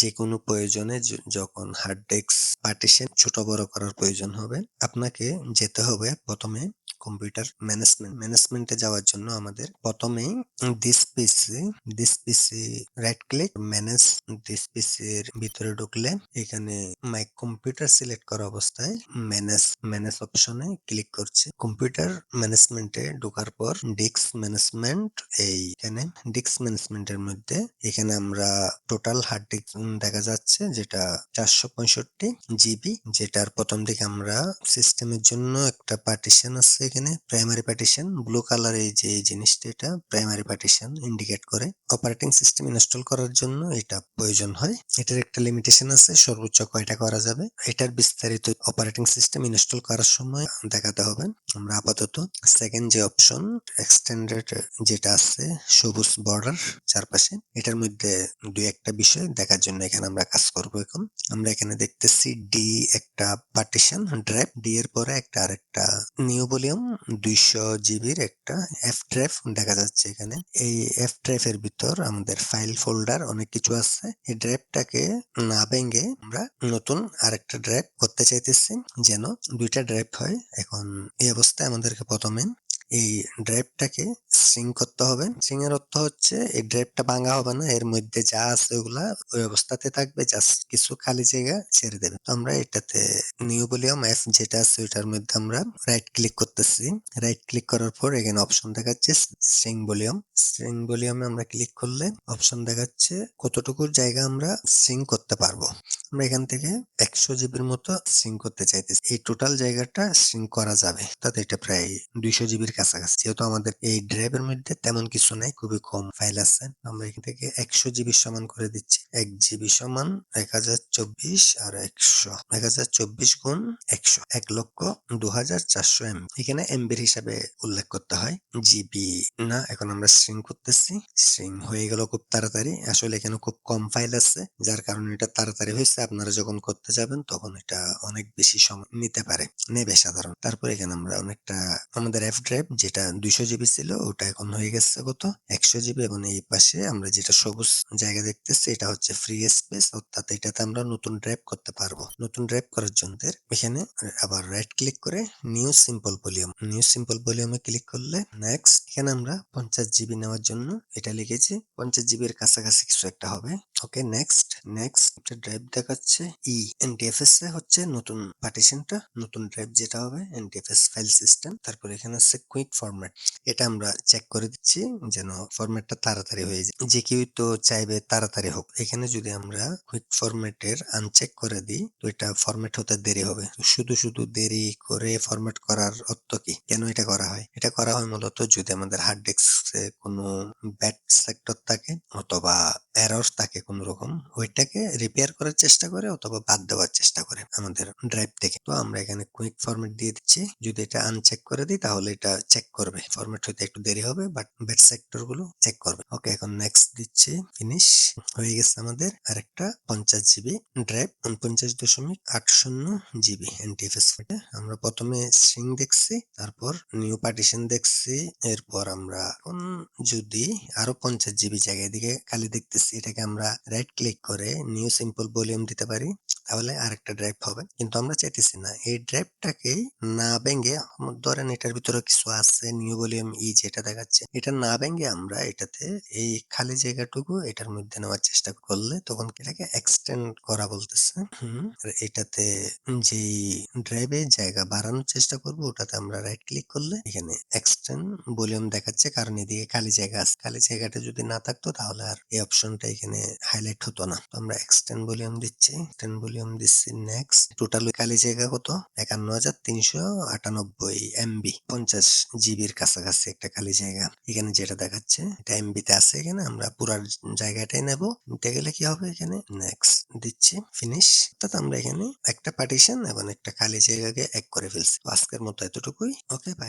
যে কোনো প্রয়োজনে যখন হার্ড ডিস্ক পার্টিশন ছোট বড় করার প্রয়োজন হবে, আপনাকে যেতে হবে প্রথমে কম্পিউটার ম্যানেজমেন্ট ম্যানেজমেন্টে যাওয়ার জন্য আমাদের প্রথমে this PC this PC right click manage this পিসির ভিতরে ঢুকলে এখানে মাই কম্পিউটার সিলেক্ট করা অবস্থায় ম্যানেজ ম্যানেজ অপশনে ক্লিক করছে। কম্পিউটার ম্যানেজমেন্টে ঢোকার পর ডিস্ক ম্যানেজমেন্ট এই এইখানে ডিস্ক ম্যানেজমেন্টের মধ্যে এখানে আমরা টোটাল হার্ড ডিস্ক দেখা যাচ্ছে যেটা চারশো পঁয়ষট্টি জিবি যেটার প্রথম দিকে আমরা সিস্টেমের জন্য একটা পার্টিশন আছে এখানে প্রাইমারি পার্টিশন ব্লু কালার এই যে জিনিসটা এটা প্রাইমারি পার্টিশন ইন্ডিকেট করে। অপারেটিং সিস্টেম ইনস্টল করার জন্য এটা প্রয়োজন হয়। এটার একটা লিমিটেশন আছে, সর্বোচ্চ কয়টা করা যাবে? এটার বিস্তারিত অপারেটিং সিস্টেম ইনস্টল করার সময় দেখাতে হবে। আমরা আপাতত সেকেন্ড যে অপশন এক্সটেন্ডেড যেটা আছে, সবুজ বর্ডার চারপাশে, এটার মধ্যে দুই একটা বিষয় দেখার জন্য এখানে আমরা কাজ করব এখন। আমরা এখানে দেখতেছি ডি একটা পার্টিশন ড্রাইভ ডি এর পরে একটা আরেকটা নিউ ভলিউম দুইশো জিবির একটা এফ ড্রাইভ দেখা যাচ্ছে এখানে। এই এফ এর ভিতর আমাদের ফাইল ফোল্ডার অনেক কিছু আছে। এই ড্রাইভটাকে না ভেঙে আমরা নতুন আরেকটা ড্রাইভ করতে চাইতেছি যেন দুইটা ড্রাইভ হয়। এখন এই অবস্থায় আমাদেরকে প্রথমে এই ড্রাইভটাকে সিং করতে হবে। সিং এর অর্থ হচ্ছে এই ড্রাইভটা ভাঙা হবে না, এর মধ্যে যা আছে ওগুলা ওই অবস্থাতে থাকবে জাস্ট কিছু খালি জায়গা ছেড়ে দেবে। তো আমরা এটাতে নিউ ভলিউম এফ যেটা আছে ওইটার মধ্যে আমরা রাইট ক্লিক করতেছি। রাইট ক্লিক করার পর এখানে অপশন দেখাচ্ছে সিং ভলিউম সিং ভলিউমে আমরা ক্লিক করলে অপশন দেখাচ্ছে কতটুকু জায়গা আমরা সিং করতে পারব। আমরা এখান থেকে একশো জিবির মতো সিং করতে চাইতেছি। এই টোটাল জায়গাটা সিং করা যাবে। তাতে এটা প্রায় দুইশো জিবির কাছাকাছি। যেহেতু আমাদের এই ড্রাইভের মধ্যে তেমন কিছু নাই, খুবই কম ফাইল আছে। আমরা এখান থেকে একশো জিবি সমান করে দিচ্ছি। এক জিবি সমান এক হাজার চব্বিশ আর একশো। এক হাজার চব্বিশ গুণ একশো। এক লক্ষ দু হাজার চারশো এম এখানে এমবির হিসাবে উল্লেখ করতে হয়। জিবি না, এখন আমরা স্ট্রিং করতেছি। স্ট্রিং হয়ে গেল খুব তাড়াতাড়ি। আসলে এখানে খুব কম ফাইল আছে। যার কারণে এটা তাড়াতাড়ি হয়েছে। আপনারা যখন করতে যাবেন, তখন এটা অনেক বেশি সময় নিতে পারে, নেবে সাধারণ। তারপর এখানে আমরা অনেকটা, আমাদের এফ ড্রাইভ যেটা দুইশো জিবি ছিল, ওটা এখন হয়ে গেছে কত? একশো জিবি এবং এই পাশে আমরা যেটা সবুজ জায়গা দেখতেছি, এটা হচ্ছে ফ্রি স্পেস অর্থাৎ এটাতে আমরা নতুন ড্রাইভ করতে পারব। নতুন ড্রাইভ করার জন্য এখানে আবার রাইট ক্লিক করে new simple volume new simple ভলিউমে click করলে নেক্সট এখানে আমরা পঞ্চাশ জিবি নেওয়ার জন্য এটা লিখেছি, পঞ্চাশ জিবির কাছাকাছি কিছু একটা হবে। ওকে নেক্সট নেক্সট একটা ড্রাইভ দেখাচ্ছে ই এনটিএফএস এ হচ্ছে নতুন পার্টিশনটা নতুন ড্রাইভ যেটা হবে এনটিএফএস ফাইল সিস্টেম তারপর এখানে আছে কুইক ফরম্যাট এটা আমরা চেক করে দিচ্ছি যেন ফরম্যাটটা তাড়াতাড়ি হয়ে যায়। যে কেউ তো চাইবে তাড়াতাড়ি হোক, এখানে যদি আমরা কুইক ফরম্যাটের আনচেক করে দিই, তো এটা ফরম্যাট হতে দেরি হবে। শুধু শুধু দেরি করে ফরম্যাট করার অর্থ কি? কেন এটা করা হয়? এটা করা হয় মূলত যদি আমাদের হার্ড ডিস্কে কোনো ব্যাড সেক্টর থাকে, অথবা এরর থাকে কোনো রকম ওইটাকে রিপেয়ার করার চেষ্টা করে অথবা বাদ দেওয়ার চেষ্টা করে আমাদের ড্রাইভ থেকে। তো আমরা এখানে কুইক ফরম্যাট দিয়ে দিচ্ছি। যদি এটা আনচেক করে দিই তাহলে এটা চেক করবে। ফরম্যাট হইতে একটু দেরি হবে বাট ব্যাড সেক্টরগুলো চেক করবে। ওকে এখন নেক্সট দিচ্ছি ফিনিশ হয়ে গেছে আমাদের আরেকটা পঞ্চাশ জিবি ড্রাইভ উনপঞ্চাশ দশমিক আট শূন্য জিবি এনটিএফএস ফোটে আমরা প্রথমে স্ট্রিং দেখছি, তারপর নিউ পার্টিশন দেখছি, এরপর আমরা যদি আরও পঞ্চাশ জিবি জায়গায় দিকে খালি দেখতেছি, এটাকে আমরা রাইট ক্লিক করে নিউ সিম্পল ভলিউম দিতে পারি। তাহলে আরেকটা ড্রাইভ হবে। কিন্তু আমরা চাইতেছি না, এই ড্রাইভটাকে না ভেঙে ধরেন এটার ভিতরে কিছু আছে নিউ ভলিউম ই যেটা দেখাচ্ছে, এটা না ভেঙে আমরা এটাতে এই খালি জায়গাটুকু এটার মধ্যে নেওয়ার চেষ্টা করলে তখন এটাকে এক্সটেন্ড করা বলতেছে। এটাতে যেই ড্রাইভে জায়গা বাড়ানোর চেষ্টা করব, ওটাতে আমরা রাইট ক্লিক করলে এখানে এক্সটেন্ড ভলিউম দেখাচ্ছে, কারণ এদিকে খালি জায়গা আছে। খালি জায়গাটা যদি না থাকতো তাহলে আর এই অপশনটা এখানে হাইলাইট হতো না। তো আমরা এক্সটেন্ড ভলিউম দিচ্ছি এক্সটেন্ড ভলিউম দিচ্ছি নেক্সট টোটাল খালি জায়গা কত? একান্ন হাজার তিনশো আটানব্বই এমবি পঞ্চাশ জিবির কাছাকাছি একটা খালি জায়গা। এখানে যেটা দেখাচ্ছে, এটা এমবি তে আছে এখানে, আমরা পুরার জায়গাটাই নেব। নিতে গেলে কি হবে এখানে? নেক্সট দিচ্ছি ফিনিশ অর্থাৎ আমরা এখানে একটা পার্টিশন এবং একটা খালি জায়গাকে এক করে ফেলছি। আজকের মতো এতটুকুই। Okay bye